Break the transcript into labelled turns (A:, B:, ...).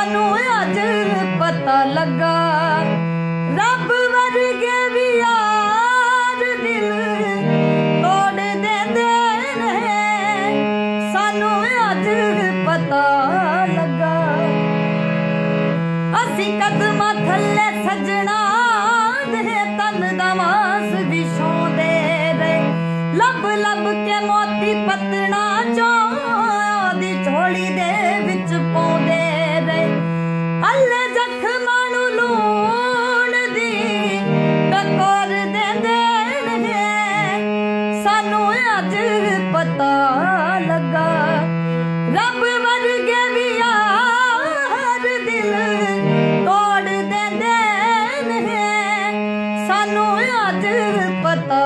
A: ਸਾਨੂੰ ਯਾਰ ਸਾਨੂੰ ਅੱਜ ਪਤਾ ਲੱਗਾ। ਅਸੀਂ ਕਦਮਾਂ ਥੱਲੇ ਸਜਣਾ ਦੇ ਤਨ ਨਮਾਜ਼ ਵਿਛਾਉਂਦੇ ਰਹੇ। ਲੱਭ ਲੱਭ ਕੇ ਮੋਤੀ ਪਤਣਾ ਪਤਾ ਲੱਗਾ। ਰੱਬ ਵਰਗੇ ਵੀ ਯਾਰ ਦਿਲ ਤੋੜ ਦਿੰਦੇ ਨੇ। ਸਾਨੂੰ ਅੱਜ ਪਤਾ